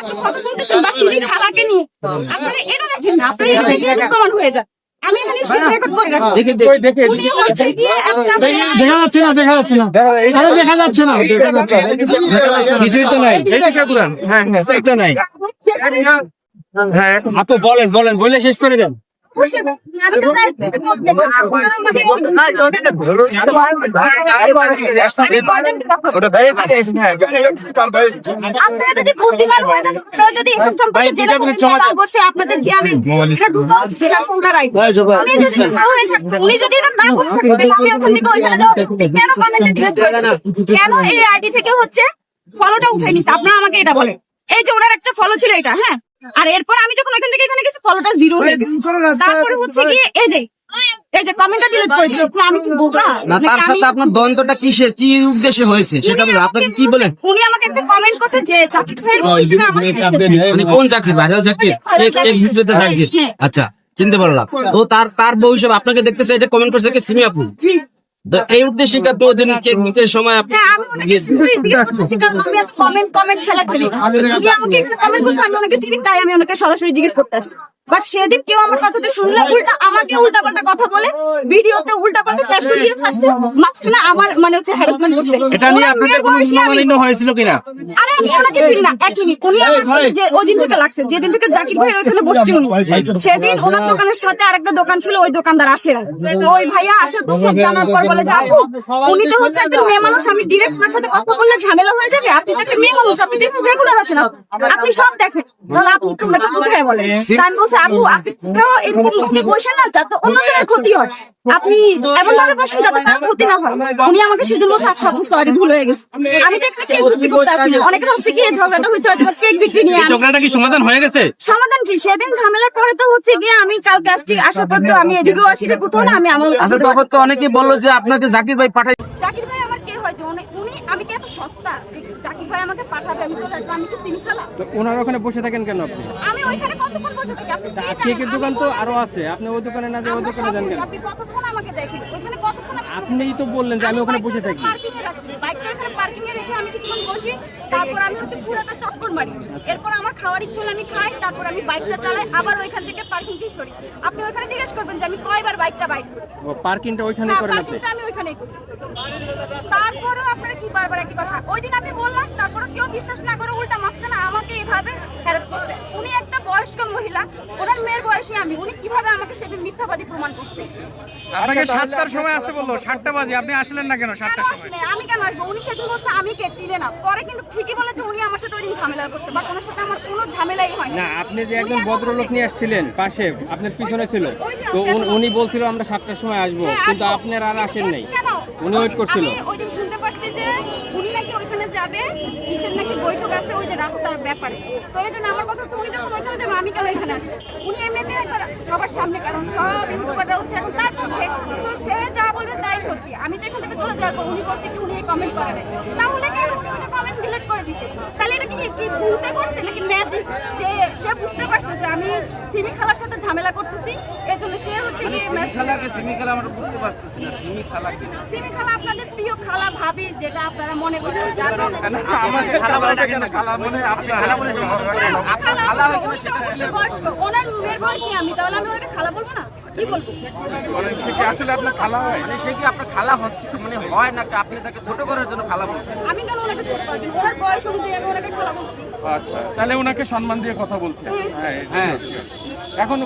এত কথা বলতেছেন বা সিমি খালাকে নিয়ে। আপনারা এটা দেখেন না আপনারা এটা দেখে প্রমাণ হয়ে যান আমি এখানে স্ক্রিন রেকর্ড করে রাখছি। দেখে দেখে উনি হচ্ছে গিয়ে দেখা যাচ্ছে না দেখা যাচ্ছে না। আরে দেখা যাচ্ছে না। কিছুই তো নাই। হ্যাঁ হ্যাঁ। কিছুই তো নাই হ্যাঁ আপু বলেন বলেন বলে শেষ করে দেন। কেন এই আইডি থেকে হচ্ছে ফলোটা উঠে নিছে আপনারা আমাকে এটা বলেন। এই যে ওনার একটা ফলো ছিল এটা হ্যাঁ? আর এরপর আমি যখন ওখান থেকে এখানে গেছি ফলোটা জিরো হয়ে গেছে। তারপরে হচ্ছে কি এই যে এই যে কমেন্টটা ডিলিট করে দিল আমি কি বোকা? না তার সাথে আপনার দ্বন্দ্বটা কিসের কি উদ্দেশ্যে হয়েছে সেটা বলেন। আপনাকে কি বলেন? উনি আমাকে একটা কমেন্ট করছে যে চাকরি। মানে কোন চাকরি? ভাইরাল চাকরি? এক এক ভিডিওতে চাকরি। হ্যাঁ। আচ্ছা চিনতে পারলাম। ও তার তার বউ হিসেবে আপনাকে দেখতে চাই এটা কমেন্ট করছে কি? সিমি আপু। জি। তো এই উদ্দেশ্যে কি দিন ওদিন কেক নিতে সময় আপনি হ্যাঁ আমি ওনাকে জিজ্ঞেস করছি কারণ আমি আজ কমেন্ট কমেন্ট খেলা খেলি যদি আমাকে এখানে কমেন্ট করছে আমি ওনাকে চিনি তাই আমি ওনাকে সরাসরি জিজ্ঞেস করতে আসছি। বাট সেদিন কেউ আমার কথাটা শুনলে উল্টা আমাকে কথা বলে ভিডিওতে পাল্টা ক্যাপশন দিয়ে ছাড়ছে। মাঝখানে আমার মানে হচ্ছে হ্যারাসমেন্ট করছে। এটা নিয়ে আপনাদের কোনো মনোমালিন্য হয়েছিল কিনা? আরে আমি না এক মিনিট। উনি আমার সাথে যে ওই দিন থেকে লাগছে যেদিন থেকে জাকির ভাইয়ের বসছি উনি। সেদিন ওনার দোকানের সাথে আরেকটা দোকান ছিল ওই দোকানদার আসে না। ওই ভাইয়া আসার পর সব জানার পর বলে যে আপু উনি তো হচ্ছে একটা মেয়ে মানুষ আমি ডিরেক্ট ওনার সাথে কথা বললে ঝামেলা হয়ে যাবে। আপনি তো একটা মেয়ে মানুষ আপনি তো রেগুলার আসেন। আপনি সব দেখেন। তাহলে আপনি বুঝাই বলেন। আমি বলছি আপু আপনি কোথাও এরকম বসেন না যাতে অন্যজনের ক্ষতি হয়। আপনি এমন ভাবে বসেন যাতে তার ক্ষতি না হয়। উনি আমাকে সেদিন বলছে আচ্ছা আপু সরি ভুল হয়ে গেছে। আমি তো কেক বিক্রি করতে অনেকে ভাবছে কি ঝগড়াটা হয়েছে হয়তো কেক বিক্রি নিয়ে ঝগড়াটা কি সমাধান হয়ে গেছে? সমাধান কি? সেদিন ঝামেলার পরে তো হচ্ছে গিয়ে আমি কালকে আসছি আসার পর তো আমি এদিকেও আসি রে কোথাও না আমি আমার আচ্ছা তখন তো অনেকে বলল যে আপনাকে জাকির ভাই পাঠাই জাকির ভাই হয় যে উনি- আমি কি এত সস্তা? যে জাকির ভাই আমাকে পাঠাবে আমি চলে আসব আমি কি সিমি খালা? তো ওনার ওখানে বসে থাকেন কেন আপনি? আমি ওইখানে কতক্ষণ বসে থাকি? আপনি কে জানেন? কেকের দোকান তো আরও আছে। আপনি ওই দোকানে না যে ওই দোকানে যান কেন? আপনি কতক্ষণ আমাকে দেখেন? ওখানে কতক্ষণ আপনিই তো বললেন যে আমি ওখানে বসে থাকি। পার্কিং এ রাখি। বাইকটা পার্কিং এ রেখে আমি কিছুক্ষণ বসি তারপর আমি হচ্ছে পুরোটা চক্কর মারি। এরপর আমার খাওয়ার ইচ্ছে হলে আমি খাই তারপর আমি বাইকটা চালাই আবার ওইখান থেকে পার্কিং দিয়ে সরি। আপনি ওইখানে জিজ্ঞেস করবেন যে আমি কয়বার বাইকটা বাইক ও পার্কিংটা ওইখানে হ্যাঁ করেন আপনি। পার্কিংটা আমি ওইখানেই করি। তারপরেও আপনারা কি বারবার একই কথা? ওই দিন আপনি বললাম তারপরে কেউ বিশ্বাস না করে উল্টা মাঝখানে আমাকে এইভাবে হ্যারাস করছে। উনি একটা বয়স্ক মহিলা ওনার মেয়ের বয়সী আমি উনি কীভাবে আমাকে সেদিন মিথ্যাবাদী প্রমাণ করছে? আপনাকে সাতটার সময় আসতে বলল সাতটা বাজে আপনি আসলেন না কেন সাতটার সময়? আমি কেন আসব? উনি সেদিন বলছে আমি কে? চিনে না। পরে কিন্তু ঠিকই বলেছে উনি আমার সাথে ওইদিন ঝামেলা করছে বাট ওনার সাথে আমার কোনো ঝামেলাই হয় না আপনি যে একজন ভদ্রলোক নিয়ে আসছিলেন পাশে আপনার পিছনে ছিল। তো উনি- বলছিল আমরা সাতটার সময় আসব। হ্যাঁ, কিন্তু আপনার আর আসেন নাই। কেন? উনি ওয়েট করছিল। শুনতে পারছি যে উনি নাকি ওইখানে যাবে, কিসের নাকি বৈঠক আছে ওই যে রাস্তার ব্যাপারে। তো এই জন্য আমার কথা হচ্ছে, উনি যখন ওইখানে যাবে আমি কেন এখানে উনি এমনিতে একবার সবার সামনে, কারণ সব ইউটিউবাররা হচ্ছে এখন তার তো সে যা বলবে তাই সত্যি। আমি তো এখান থেকে চলে উনি বলছে কি, উনি কমেন্ট করে নাই। তাহলে কেন উনি কমেন্ট ডিলিট করে দিছে? তাহলে এটা কি কি করছে নাকি ম্যাজিক যে সে বুঝতে পারছে যে আমি সিমি খালার সাথে ঝামেলা করতেছি সে হচ্ছে কি খালাকে সিমি খালা আমরা বুঝতে পারতেছি না সিমি খালাকে। সিমি খালা আপনাদের প্রিয় খালা ভাবি যেটা আপনারা মনে করেন যার খালা বলে ডাকেন না খালা বলে আপনি খালা বলে সম্বোধন করেন। খালা খালা হয় অবশ্যই, কিনা ওই তো সেটা অবশ্যই বয়স্ক। ওনার মেয়ের বয়সী আমি তাহলে আমি ওনাকে খালা বলব না? কি বলব? আসলে আপনার খালা হয়? মানে সে কি আপনার খালা হচ্ছে? মানে হয় নাকি? আপনি তাকে ছোট করার জন্য খালা বলছেন? আমি কেন ওনাকে ছোট করার জন্য? ওনার বয়স অনুযায়ী আমি ওনাকে খালা বলছি। আচ্ছা তাহলে ওনাকে সম্মান দিয়ে কথা বলছেন হ্যাঁ। হ্যাঁ এখন